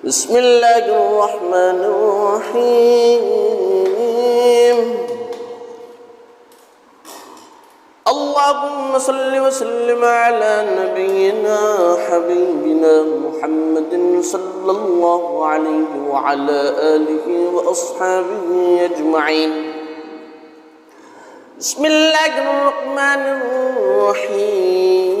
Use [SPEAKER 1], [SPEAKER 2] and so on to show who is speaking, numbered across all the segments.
[SPEAKER 1] بسم الله الرحمن الرحيم. اللهم صل وسلم على نبينا حبيبنا محمد صلى الله عليه وعلى آله وأصحابه أجمعين. بسم الله الرحمن الرحيم.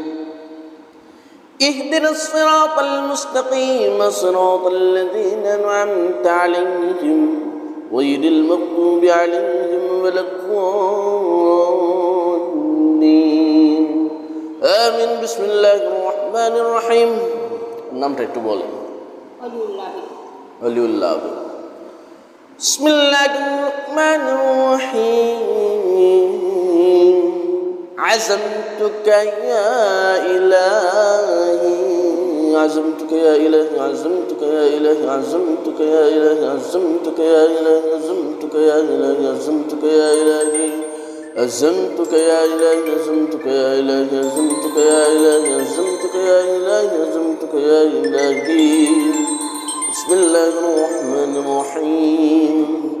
[SPEAKER 1] اهدنا الصراط المستقيم صراط الذين أنعمت عليهم غير المغضوب عليهم ولا الضالين آمين بسم الله الرحمن الرحيم নামটা একটু বলেন অলিউল্লাহ بسم الله الرحمن الرحيم عزمتك يا إلهي عزمتك يا إلهي عزمتك يا إلهي عزمتك يا إلهي عزمتك يا إلهي عزمتك يا إلهي عزمتك يا إلهي عزمتك يا إلهي عزمتك يا إلهي عزمتك يا إلهي عزمتك يا إلهي عزمتك يا إلهي بسم الله الرحمن الرحيم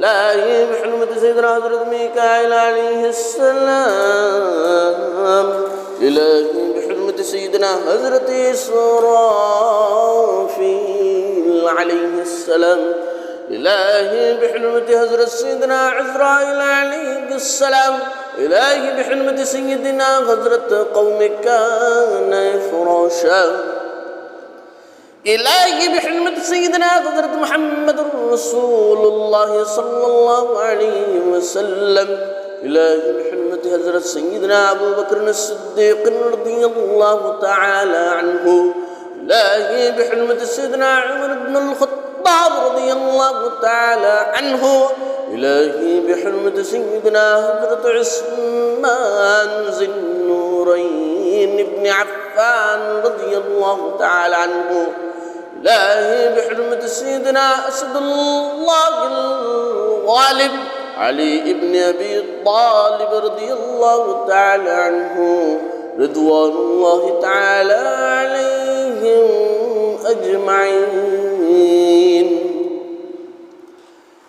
[SPEAKER 1] إلهي بحرمة سيدنا حضرة ميكائيل عليه السلام. إلهي بحرمة سيدنا حضرة إسرافيل عليه السلام. إلهي بحرمة حضرة سيدنا عزرائيل عليه السلام. إلهي بحرمة سيدنا حضرة قومك كان فراشا إلهي بحرمة سيدنا حضرة محمد رسول الله صلى الله عليه وسلم. إلهي بحرمة حضرة سيدنا أبو بكر الصديق رضي الله تعالى عنه. إلهي بحرمة سيدنا عمر بن الخطاب رضي الله تعالى عنه. إلهي بحرمة سيدنا حضرة عثمان ذي النورين بن عفان رضي الله تعالى عنه. إلهي بحرمة سيدنا أسد الله الغالب علي بن أبي طالب رضي الله تعالى عنه رضوان الله تعالى عليهم أجمعين.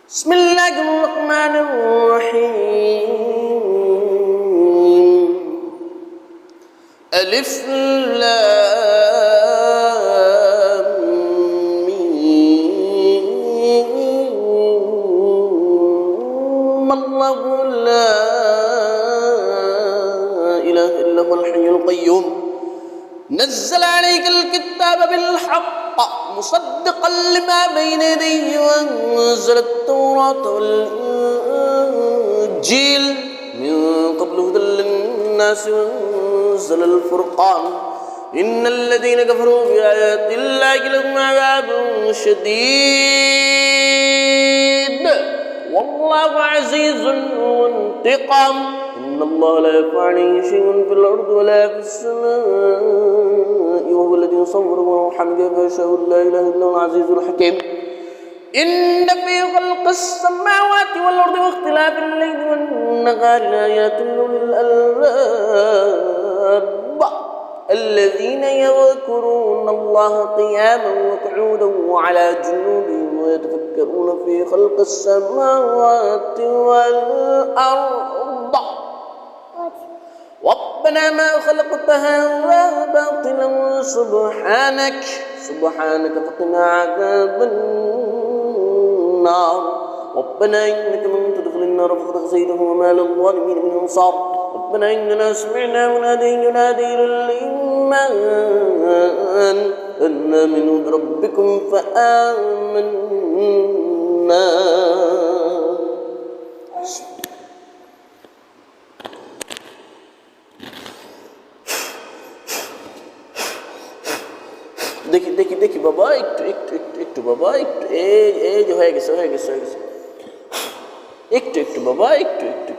[SPEAKER 1] بسم الله الرحمن الرحيم. ألف لام. نزل عليك الكتاب بالحق مصدقا لما بين يديه وأنزل التوراة والإنجيل. من قبل هدى للناس وأنزل الفرقان. إن الذين كفروا بآيات الله لهم عذاب شديد. والله عزيز ذو انتقام. إن الله لا يخفى عليه شيء في الأرض ولا في السماء وهو الذي يصوركم ويرحم كيف يشاء لا إله إلا هو العزيز الحكيم. إن في خلق السماوات والأرض واختلاف الليل والنهار لآيات لأولي الألباب الذين يذكرون الله قياما وقعودا وعلى جنوبهم ويتفكرون في خلق السماوات والأرض. ربنا ما خلقت هذا باطلا سبحانك سبحانك فقنا عذاب النار. ربنا إنك من تدخل النار فقد خزيته وما للظالمين من أنصار. ربنا إننا سمعنا مناديا ينادي للإيمان أن آمنوا بربكم فآمنا. দেখি দেখি দেখি, বাবা, একটু একটু একটু একটু, বাবা, একটু, এই এই যে হয়ে গেছে হয়ে গেছে হয়ে গেছে। একটু একটু, বাবা, একটু একটু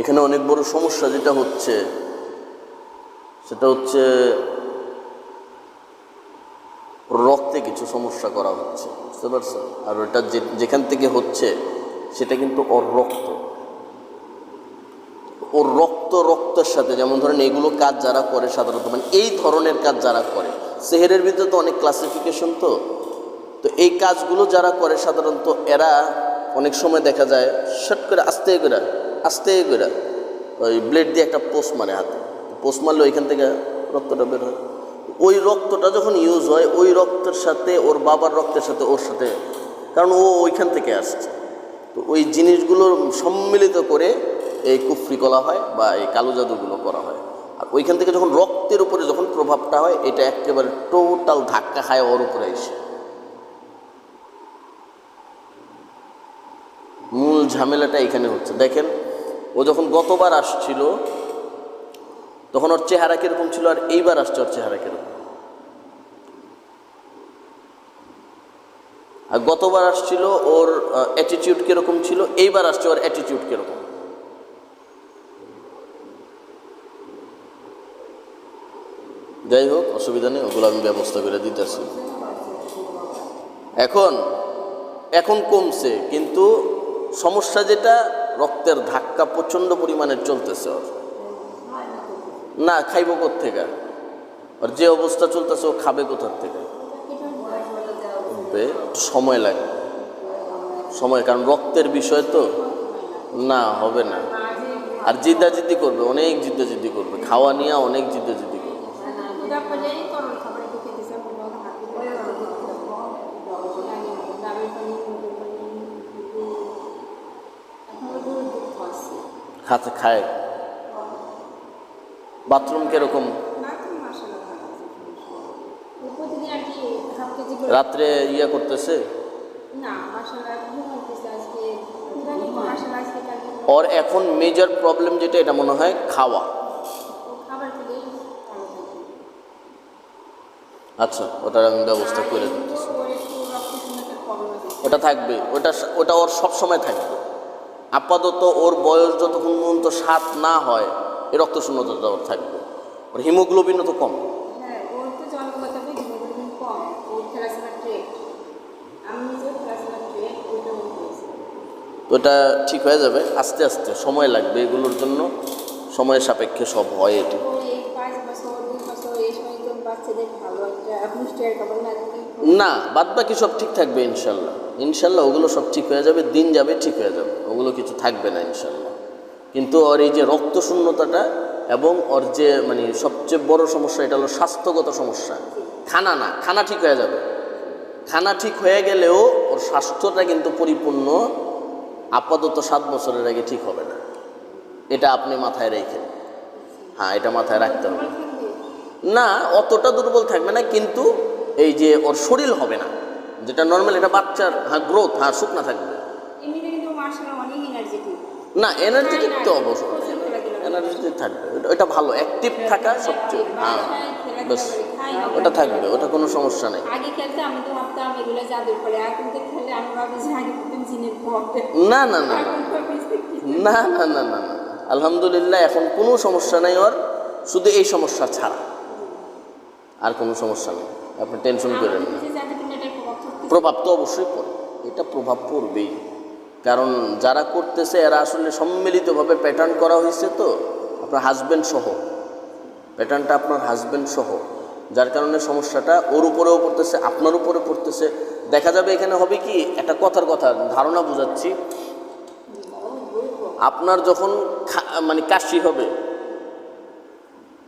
[SPEAKER 1] এখানে অনেক বড় সমস্যা যেটা হচ্ছে, সেটা হচ্ছে রক্তে কিছু সমস্যা করা হচ্ছে, বুঝতে পারছ আর ওটা যেখান থেকে হচ্ছে, সেটা কিন্তু ওর রক্ত। ওর রক্ত রক্তের সাথে, যেমন ধরেন এগুলো কাজ যারা করে সাধারণত মানে এই ধরনের কাজ যারা করে, সেহেরের ভিতরে তো অনেক ক্লাসিফিকেশন তো। তো এই কাজগুলো যারা করে সাধারণত, এরা অনেক সময় দেখা যায়, শট করে আস্তে করে আস্তে করে ওই ব্লেড দিয়ে একটা পোস্ট মারে হাতে পোস্ট মারলে ওইখান থেকে রক্তটা বের হয়। ওই রক্তটা যখন ইউজ হয়, ওই রক্তের সাথে ওর বাবার রক্তের সাথে ওর সাথে, কারণ ও ওইখান থেকে আসছে। তো ওই জিনিসগুলোর সম্মিলিত করে এই কুফরি করা হয় বা এই কালো জাদুগুলো করা হয়। আর ওইখান থেকে যখন রক্তের উপরে যখন প্রভাবটা হয়, এটা একেবারে টোটাল ধাক্কা খায় ওর উপরে এসে। মূল ঝামেলাটা এখানে হচ্ছে। দেখেন ও যখন গতবার আসছিল, তখন ওর চেহারা কীরকম ছিল আর এইবার আসছে ওর চেহারা কীরকম? আর গতবার আসছিল ওর অ্যাটিটিউড কীরকম ছিল, এইবার আসছে ওর অ্যাটিটিউড কীরকম? যাই হোক, অসুবিধা নেই, ওগুলো আমি ব্যবস্থা করে দিতেছি। এখন এখন কমছে, কিন্তু সমস্যা যেটা রক্তের ধাক্কা প্রচণ্ড পরিমাণে চলতেছে ওর। না, খাইব থেকে আর যে অবস্থা চলতেছে, ও খাবে কোথার থেকে? সময় লাগবে সময়, কারণ রক্তের বিষয় তো। না, হবে না। আর জিদ্দাজিদ্দি করবে, অনেক জিদ্দাজিদ্দি করবে। খাওয়া নিয়ে অনেক জিদ্দাজিদ্দি করবে। খাতে খায়। বাথরুম কীরকম? রাত্রে ইয়ে করতেছে? ওর এখন মেজর প্রবলেম যেটা এটা মনে হয় খাওয়া। আচ্ছা ওটার আমি ব্যবস্থা করে দিতেছি। ওটা থাকবে। ওটা ওটা ওর সব সময় থাকবে। আপাতত ওর বয়স যতক্ষণ পর্যন্ত সাত না হয় এ রক্ত শূন্যতা থাকবে। ওর হিমোগ্লোবিনও তো কম। ওটা এটা ঠিক হয়ে যাবে আস্তে আস্তে সময় লাগবে এগুলোর জন্য। সময়ের সাপেক্ষে সব হয় এটি।
[SPEAKER 2] না,
[SPEAKER 1] বাদ বাকি সব ঠিক থাকবে ইনশাল্লাহ। ইনশাল্লাহ ওগুলো সব ঠিক হয়ে যাবে, দিন যাবে, ঠিক হয়ে যাবে। ওগুলো কিছু থাকবে না ইনশাল্লাহ। কিন্তু ওর এই যে রক্ত শূন্যতাটা এবং ওর যে মানে সবচেয়ে বড় সমস্যা, এটা হলো স্বাস্থ্যগত সমস্যা। খানা না, খানা ঠিক হয়ে যাবে। খানা ঠিক হয়ে গেলেও ওর স্বাস্থ্যটা কিন্তু পরিপূর্ণ, আপাতত সাত বছরের আগে ঠিক হবে না। এটা আপনি মাথায় রেখেন হ্যাঁ এটা মাথায় রাখতে হবে। না, অতটা দুর্বল থাকবে না, কিন্তু এই যে ওর শরীর হবে না যেটা নর্মাল এটা বাচ্চার হ্যাঁ গ্রোথ হ্যাঁ শুকনা থাকবে। না এনার্জেটিক তো অবশ্যই। এনার্জেটিক থাকবে। ওটা- ভালো অ্যাক্টিভ থাকা সবচেয়ে হ্যাঁ বেশ ওটা থাকবে ওটা কোনো সমস্যা নেই।
[SPEAKER 2] আগে খেলতে আমি তো ভাবতাম এগুলো জাদুর ফলে এখন তো খেলে আমি ভাবি যে আগে প্রথম জিনের
[SPEAKER 1] না না না না। না না না না না। আলহামদুলিল্লাহ এখন কোনো সমস্যা নাই ওর। শুধু এই সমস্যা ছাড়া। আর কোনো সমস্যা নেই। আপনি টেনশন করেন
[SPEAKER 2] এটার প্রভাব
[SPEAKER 1] তো অবশ্যই পড়ে এটা প্রভাব পড়বেই। কারণ যারা করতেছে এরা আসলে সম্মিলিতভাবে প্যাটার্ন করা হয়েছে তো আপনার হাজব্যান্ড সহ। প্যাটার্নটা আপনার হাজব্যান্ড সহ। যার কারণে সমস্যাটা ওর উপরেও পড়তেছে আপনার উপরে পড়তেছে। দেখা যাবে এখানে হবে কি একটা কথার কথা ধারণা বোঝাচ্ছি। আপনার যখন মানে কাশি হবে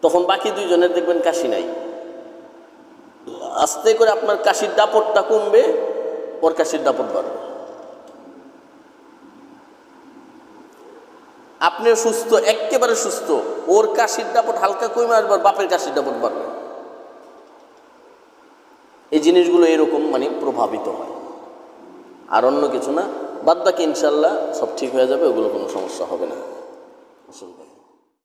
[SPEAKER 1] তখন বাকি দুইজনের দেখবেন কাশি নাই। আস্তে করে আপনার কাশির দাপটটা কমবে, ওর কাশির দাপট বাড়বে। আপনিও সুস্থ, একেবারে সুস্থ, ওর কাশির দাপট হালকা কমে আসবার বাপের কাশির দাপট বাড়বে। এই জিনিসগুলো এরকম মানে প্রভাবিত হয়। আর অন্য কিছু না বাদ বাকি ইনশাল্লাহ সব ঠিক হয়ে যাবে, ওগুলো কোনো সমস্যা হবে না। অসুবিধা।